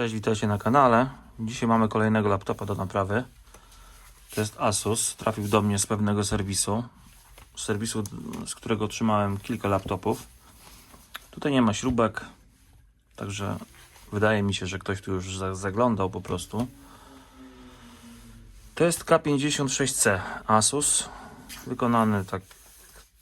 Cześć, witajcie na kanale. Dzisiaj mamy kolejnego laptopa do naprawy. To jest Asus. Trafił do mnie z pewnego serwisu. Z serwisu, z którego otrzymałem kilka laptopów. Tutaj nie ma śrubek, także wydaje mi się, że ktoś tu już za- zaglądał po prostu. To jest K56C Asus. Wykonany tak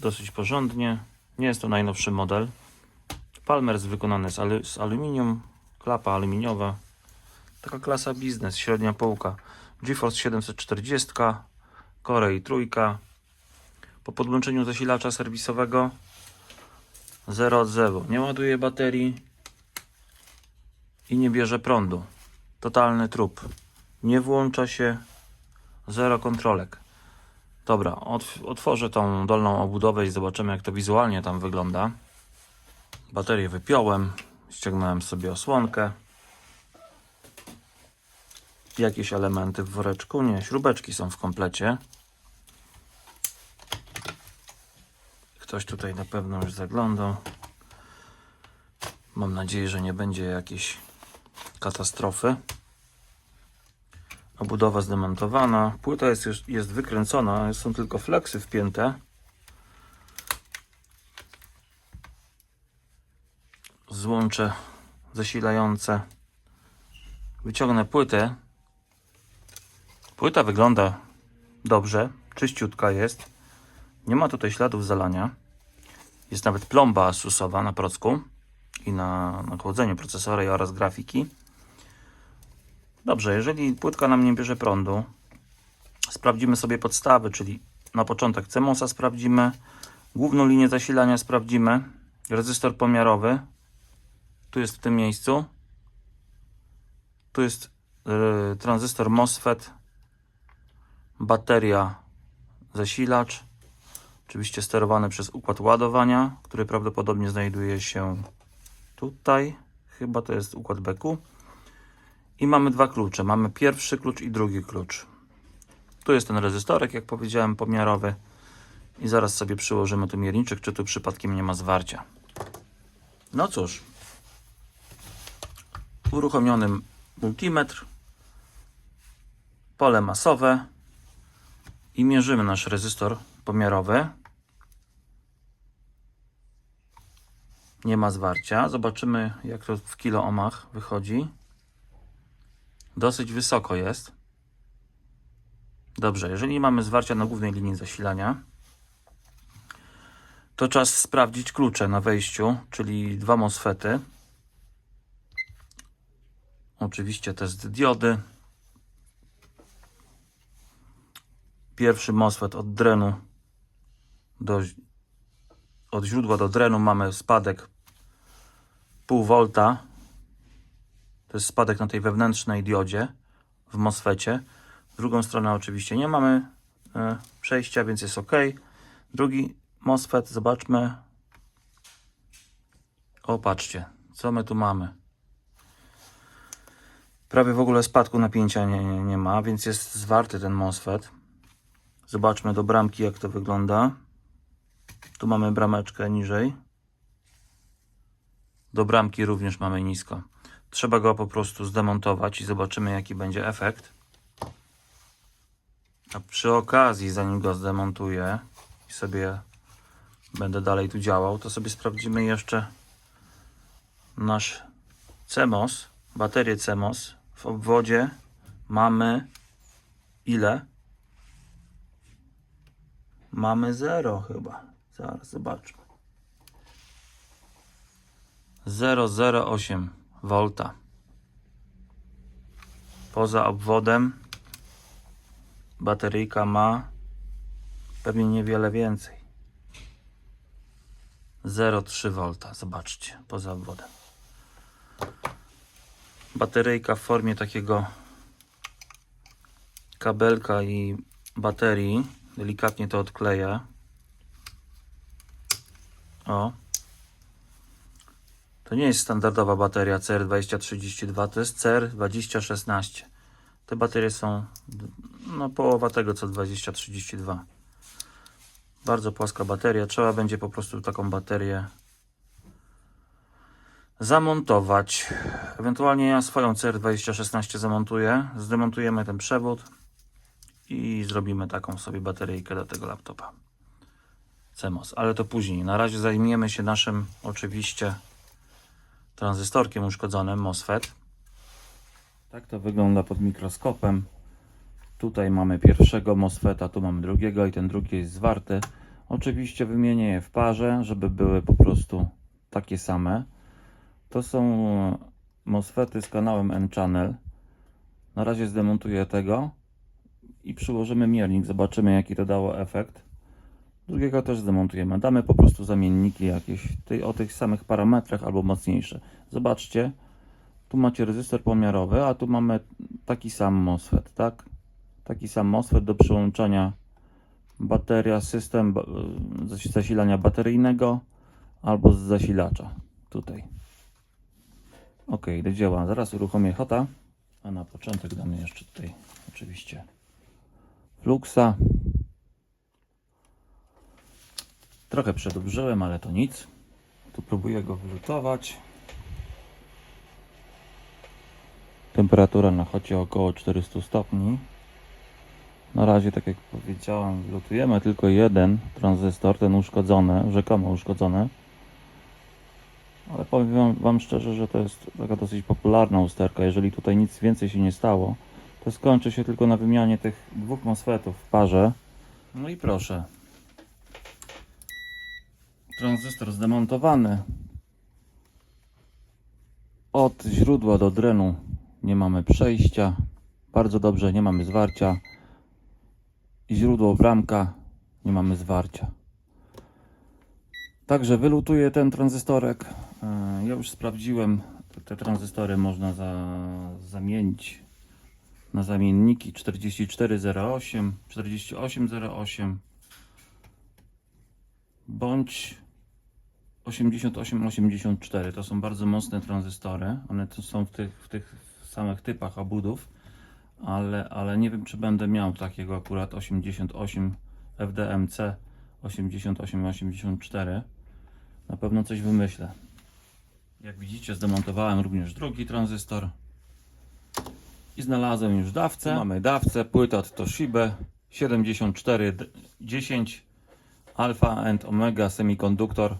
dosyć porządnie. Nie jest to najnowszy model. Palmers wykonany z, z aluminium, klapa aluminiowa. Taka klasa biznes, średnia półka. GeForce 740, Core i trójka. Po podłączeniu zasilacza serwisowego 0 odzewu. Nie ładuje baterii i nie bierze prądu. Totalny trup. Nie włącza się. Zero kontrolek. Dobra, otw otworzę tą dolną obudowę i zobaczymy jak to wizualnie tam wygląda. Baterię wypiąłem, ściągnąłem sobie osłonkę. Jakieś elementy w woreczku? Nie, śrubeczki są w komplecie. Ktoś tutaj na pewno już zaglądał. Mam nadzieję, że nie będzie jakiejś katastrofy. Obudowa zdemontowana. Płyta jest, jest wykręcona, są tylko fleksy wpięte. Złącze zasilające. Wyciągnę płytę. Płyta wygląda dobrze, czyściutka jest. Nie ma tutaj śladów zalania. Jest nawet plomba asusowa na procku i na, na chłodzeniu procesora oraz grafiki. Dobrze, jeżeli płytka nam nie bierze prądu, sprawdzimy sobie podstawy, czyli na początek CMOS-a sprawdzimy, główną linię zasilania sprawdzimy, rezystor pomiarowy, tu jest w tym miejscu. Tu jest yy, tranzystor MOSFET, bateria, zasilacz. Oczywiście sterowany przez układ ładowania, który prawdopodobnie znajduje się tutaj. Chyba to jest układ BQ. I mamy dwa klucze. Mamy pierwszy klucz i drugi klucz. Tu jest ten rezystorek, jak powiedziałem, pomiarowy. I zaraz sobie przyłożymy tu mierniczek, czy tu przypadkiem nie ma zwarcia. No cóż, uruchomiony multimetr, pole masowe i mierzymy nasz rezystor pomiarowy. Nie ma zwarcia. Zobaczymy, jak to w kiloohmach wychodzi. Dosyć wysoko jest. Dobrze, jeżeli mamy zwarcia na głównej linii zasilania, to czas sprawdzić klucze na wejściu, czyli dwa MOSFETy. Oczywiście test diody. Pierwszy MOSFET od drenu do od źródła do drenu mamy spadek pół volta. To jest spadek na tej wewnętrznej diodzie w MOSFETie. W drugą stronę oczywiście nie mamy e, przejścia, więc jest ok. Drugi MOSFET, zobaczmy. O, patrzcie, co my tu mamy. Prawie w ogóle spadku napięcia nie, nie, nie ma, więc jest zwarty ten MOSFET. Zobaczmy do bramki, jak to wygląda. Tu mamy brameczkę niżej. Do bramki również mamy nisko. Trzeba go po prostu zdemontować i zobaczymy, jaki będzie efekt. A przy okazji, zanim go zdemontuję i sobie będę dalej tu działał, to sobie sprawdzimy jeszcze nasz CMOS, baterię CMOS. W obwodzie mamy ile? Mamy 0 chyba. Zaraz zobaczmy. 008 V. Poza obwodem bateryjka ma pewnie niewiele więcej. 0,3 V. Zobaczcie, poza obwodem. Bateryjka w formie takiego kabelka i baterii. Delikatnie to odkleję. O. To nie jest standardowa bateria CR2032, to jest CR2016. Te baterie są no, połowa tego co 2032. Bardzo płaska bateria. Trzeba będzie po prostu taką baterię zamontować. Ewentualnie ja swoją CR2016 zamontuję. Zdemontujemy ten przewód i zrobimy taką sobie bateryjkę do tego laptopa. CMOS, ale to później. Na razie zajmiemy się naszym oczywiście tranzystorkiem uszkodzonym MOSFET. Tak to wygląda pod mikroskopem. Tutaj mamy pierwszego MOSFETA, tu mamy drugiego i ten drugi jest zwarty. Oczywiście wymienię je w parze, żeby były po prostu takie same. To są MOSFETy z kanałem N-Channel. Na razie zdemontuję tego i przyłożymy miernik, zobaczymy jaki to dało efekt. Drugiego też zdemontujemy. Damy po prostu zamienniki jakieś tej, o tych samych parametrach albo mocniejsze. Zobaczcie, tu macie rezystor pomiarowy, a tu mamy taki sam MOSFET, tak? Taki sam MOSFET do przyłączania bateria, system y, zasilania bateryjnego albo z zasilacza. Tutaj. Ok, do dzieła. Zaraz uruchomię hota, a na początek damy jeszcze tutaj oczywiście fluxa. Trochę przedobrzyłem, ale to nic. Tu próbuję go wylutować. Temperatura na chocie około 400 stopni. Na razie, tak jak powiedziałem, lutujemy tylko jeden tranzystor, ten uszkodzony, rzekomo uszkodzony. Ale powiem wam, szczerze, że to jest taka dosyć popularna usterka. Jeżeli tutaj nic więcej się nie stało, to skończy się tylko na wymianie tych dwóch MOSFETów w parze. No i proszę. Tranzystor zdemontowany. Od źródła do drenu nie mamy przejścia. Bardzo dobrze, nie mamy zwarcia. Źródło bramka, nie mamy zwarcia. Także wylutuję ten tranzystorek. E, Ja już sprawdziłem, te tranzystory można za, zamienić na zamienniki 4408, 4808 bądź 8884. To są bardzo mocne tranzystory. One są w tych, w tych samych typach obudów, ale, ale nie wiem, czy będę miał takiego akurat 88 FDMC 8884. Na pewno coś wymyślę. Jak widzicie, zdemontowałem również drugi tranzystor i znalazłem już dawcę. Tu mamy dawcę, płyta od Toshiba 7410 Alpha and Omega semikonduktor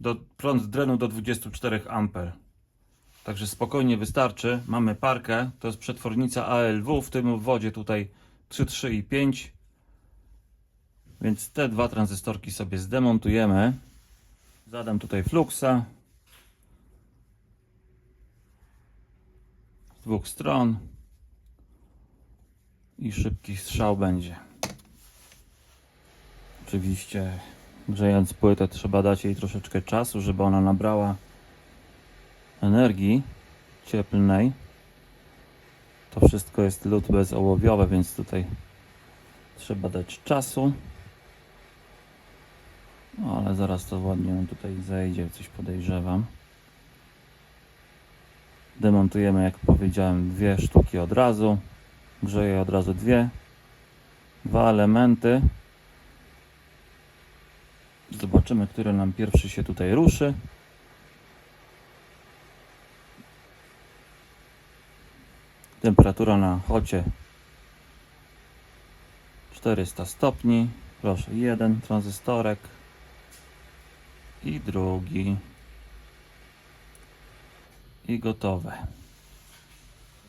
do prąd drenu do 24 A. Także spokojnie wystarczy. Mamy parkę, to jest przetwornica ALW, w tym wodzie tutaj 3, 3 i 5. Więc te dwa tranzystorki sobie zdemontujemy. Zadam tutaj fluxa. Dwóch stron. I szybki strzał będzie. Oczywiście grzejąc płytę trzeba dać jej troszeczkę czasu, żeby ona nabrała energii cieplnej. To wszystko jest lód bezołowiowy, więc tutaj trzeba dać czasu. No, ale zaraz to ładnie nam tutaj zejdzie, coś podejrzewam. Demontujemy, jak powiedziałem, dwie sztuki od razu. Grzeję od razu dwie. Dwa elementy. Zobaczymy, który nam pierwszy się tutaj ruszy. Temperatura na chocie 400 stopni. Proszę, jeden tranzystorek i drugi. I gotowe.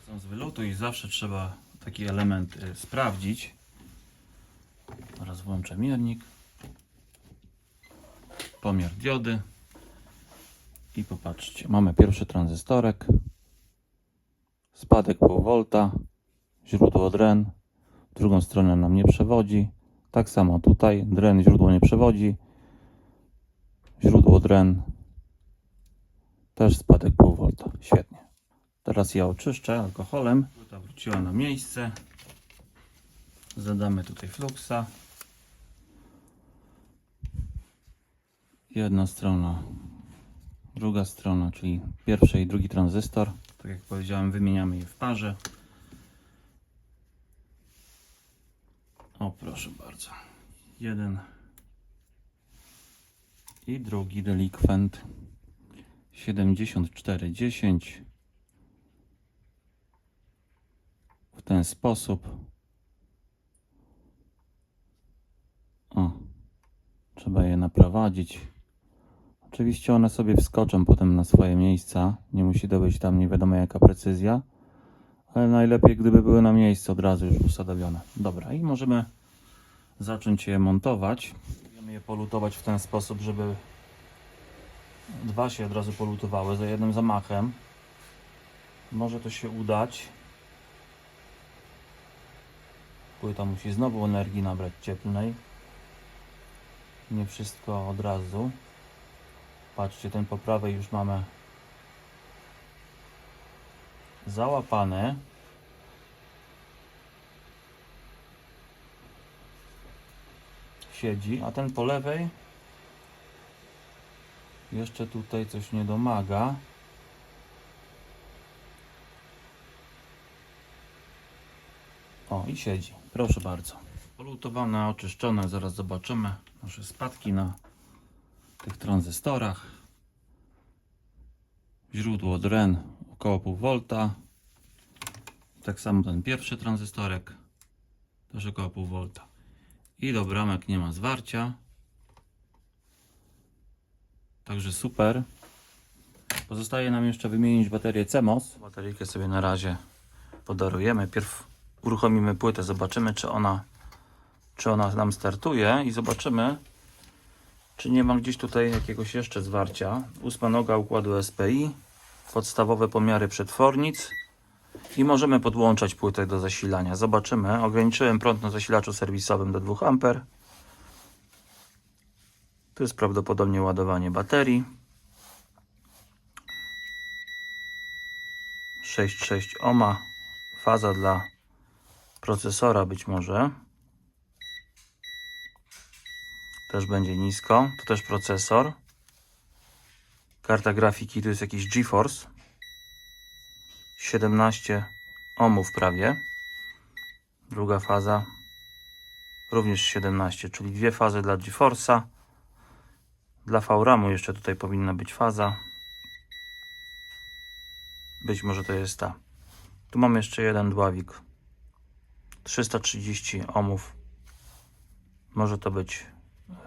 Są z wylotu i zawsze trzeba taki element y, sprawdzić. Teraz włączę miernik. Pomiar diody. I popatrzcie, mamy pierwszy tranzystorek. Spadek pół volta. Źródło dren. Drugą stronę nam nie przewodzi. Tak samo tutaj dren źródło nie przewodzi. Źródło dren. Też spadek pół volta. Świetnie. Teraz ja oczyszczę alkoholem. Płyta wróciła na miejsce. Zadamy tutaj fluxa. Jedna strona, druga strona, czyli pierwszy i drugi tranzystor. Tak jak powiedziałem, wymieniamy je w parze. O, proszę bardzo. Jeden i drugi delikwent. 7410 w ten sposób. O, trzeba je naprowadzić. Oczywiście one sobie wskoczą potem na swoje miejsca. Nie musi to być tam nie wiadomo jaka precyzja, ale najlepiej gdyby były na miejscu od razu już usadowione. Dobra, i możemy zacząć je montować. Możemy je polutować w ten sposób, żeby dwa się od razu polutowały za jednym zamachem. Może to się udać. Płyta musi znowu energii nabrać cieplnej. Nie wszystko od razu. Patrzcie, ten po prawej już mamy załapany. Siedzi, a ten po lewej jeszcze tutaj coś nie domaga. O, i siedzi. Proszę bardzo. Polutowane, oczyszczone. Zaraz zobaczymy nasze spadki na tych tranzystorach. Źródło dren około pół volta. Tak samo ten pierwszy tranzystorek też około pół volta. I do bramek nie ma zwarcia. Także super. Pozostaje nam jeszcze wymienić baterię CMOS. Bateryjkę sobie na razie podarujemy. Pierw uruchomimy płytę, zobaczymy czy ona, czy ona nam startuje i zobaczymy czy nie ma gdzieś tutaj jakiegoś jeszcze zwarcia. Ósma noga układu SPI, podstawowe pomiary przetwornic i możemy podłączać płytę do zasilania. Zobaczymy. Ograniczyłem prąd na zasilaczu serwisowym do 2 A. To jest prawdopodobnie ładowanie baterii. 6,6 ohma. Faza dla procesora być może. Też będzie nisko. To też procesor. Karta grafiki to jest jakiś GeForce. 17 ohmów prawie. Druga faza również 17, czyli dwie fazy dla GeForce'a. Dla VRAMu jeszcze tutaj powinna być faza. Być może to jest ta. Tu mamy jeszcze jeden dławik. 330 ohmów. Może to być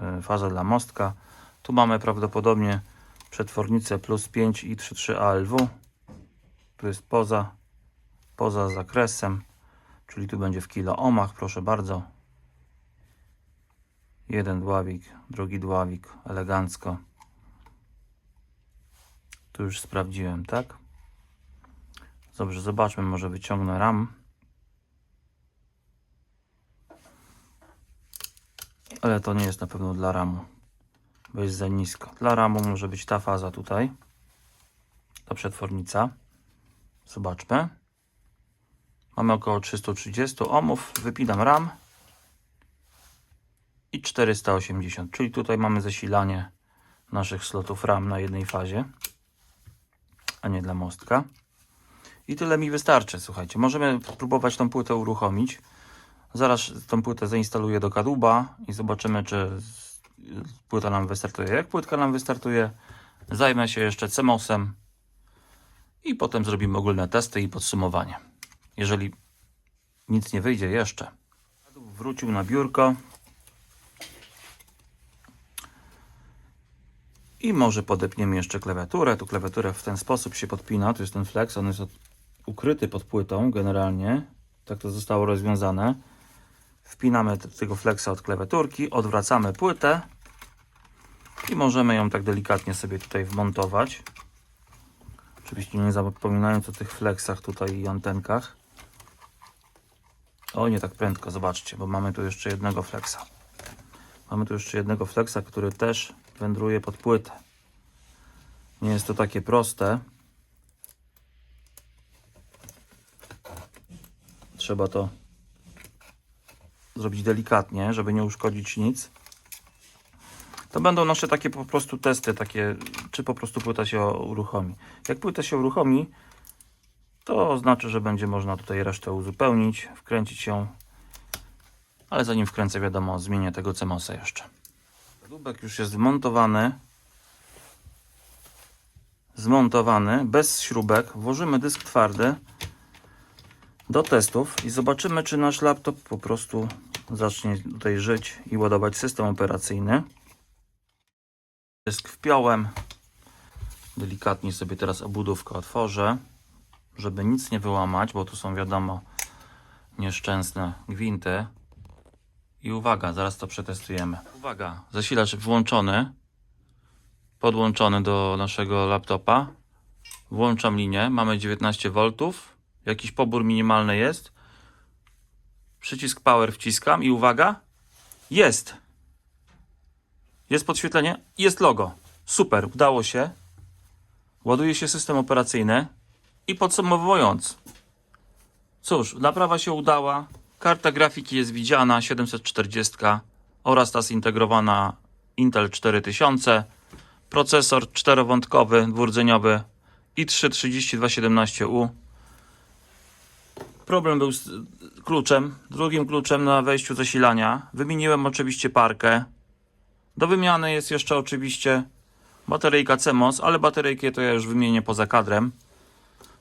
e, faza dla mostka. Tu mamy prawdopodobnie przetwornicę plus 5 i 33 ALW. Tu jest poza, poza zakresem, czyli tu będzie w kilo ohmach, proszę bardzo. Jeden dławik, drugi dławik, elegancko. Tu już sprawdziłem, tak? Dobrze, zobaczmy, może wyciągnę RAM. Ale to nie jest na pewno dla RAMu, bo jest za nisko. Dla RAMu może być ta faza tutaj, ta przetwornica. Zobaczmy. Mamy około 330 ohmów. Wypinam RAM i 480, czyli tutaj mamy zasilanie naszych slotów RAM na jednej fazie, a nie dla mostka. I tyle mi wystarczy, słuchajcie. Możemy próbować tą płytę uruchomić. Zaraz tą płytę zainstaluję do kadłuba i zobaczymy, czy płyta nam wystartuje. Jak płytka nam wystartuje, zajmę się jeszcze CMOS-em i potem zrobimy ogólne testy i podsumowanie. Jeżeli nic nie wyjdzie jeszcze. Wrócił na biurko. I może podepniemy jeszcze klawiaturę. Tu klawiaturę w ten sposób się podpina. Tu jest ten flex, on jest ukryty pod płytą generalnie. Tak to zostało rozwiązane. Wpinamy tego flexa od klawiaturki, odwracamy płytę i możemy ją tak delikatnie sobie tutaj wmontować. Oczywiście nie zapominając o tych flexach tutaj i antenkach. O, nie tak prędko, zobaczcie, bo mamy tu jeszcze jednego flexa. Mamy tu jeszcze jednego flexa, który też wędruje pod płytę. Nie jest to takie proste. Trzeba to zrobić delikatnie, żeby nie uszkodzić nic. To będą nasze takie po prostu testy, takie, czy po prostu płyta się uruchomi. Jak płyta się uruchomi, to znaczy, że będzie można tutaj resztę uzupełnić, wkręcić ją. Ale zanim wkręcę, wiadomo, zmienię tego CMOS-a jeszcze. Dubek już jest wmontowany. zmontowany, bez śrubek. Włożymy dysk twardy do testów i zobaczymy, czy nasz laptop po prostu zacznie tutaj żyć i ładować system operacyjny. Dysk wpiąłem. Delikatnie sobie teraz obudówkę otworzę, żeby nic nie wyłamać, bo tu są wiadomo nieszczęsne gwinty. I uwaga, zaraz to przetestujemy. Uwaga, zasilacz włączony, podłączony do naszego laptopa. Włączam linię, mamy 19 V. Jakiś pobór minimalny jest. Przycisk power wciskam i uwaga, jest. Jest podświetlenie, jest logo. Super, udało się. Ładuje się system operacyjny. I podsumowując, cóż, naprawa się udała. Karta grafiki jest widziana 740 oraz ta zintegrowana Intel 4000. Procesor czterowątkowy, dwurdzeniowy i3 3217U. Problem był z kluczem, drugim kluczem na wejściu zasilania. Wymieniłem oczywiście parkę. Do wymiany jest jeszcze oczywiście bateryjka CMOS, ale bateryjkę to ja już wymienię poza kadrem.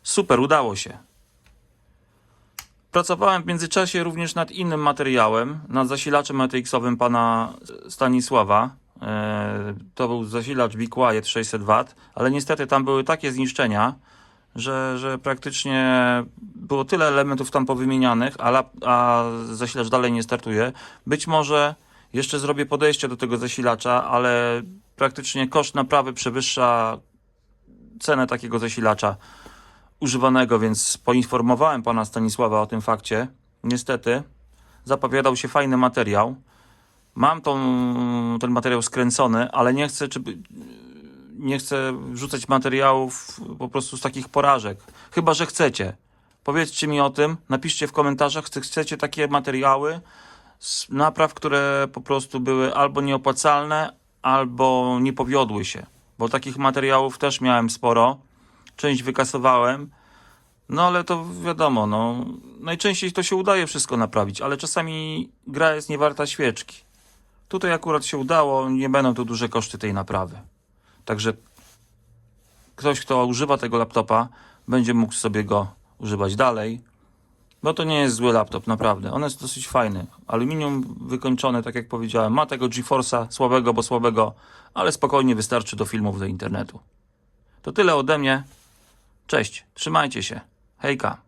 Super, udało się. Pracowałem w międzyczasie również nad innym materiałem, nad zasilaczem ATX-owym pana Stanisława. E, To był zasilacz Be Quiet 600W, ale niestety tam były takie zniszczenia, że, że praktycznie było tyle elementów tam powymienianych, a, a zasilacz dalej nie startuje. Być może jeszcze zrobię podejście do tego zasilacza, ale praktycznie koszt naprawy przewyższa cenę takiego zasilacza używanego, więc poinformowałem pana Stanisława o tym fakcie. Niestety zapowiadał się fajny materiał. Mam tą, ten materiał skręcony, ale nie chcę, czy, nie chcę wrzucać materiałów po prostu z takich porażek. Chyba, że chcecie. Powiedzcie mi o tym, napiszcie w komentarzach, czy chcecie takie materiały z napraw, które po prostu były albo nieopłacalne, albo nie powiodły się. Bo takich materiałów też miałem sporo. Część wykasowałem. No ale to wiadomo, no najczęściej to się udaje wszystko naprawić, ale czasami gra jest niewarta świeczki. Tutaj akurat się udało, nie będą to duże koszty tej naprawy. Także ktoś, kto używa tego laptopa, będzie mógł sobie go używać dalej. Bo to nie jest zły laptop, naprawdę. On jest dosyć fajny. Aluminium wykończone, tak jak powiedziałem. Ma tego GeForce'a słabego, bo słabego, ale spokojnie wystarczy do filmów, do internetu. To tyle ode mnie. Cześć, trzymajcie się. Hejka.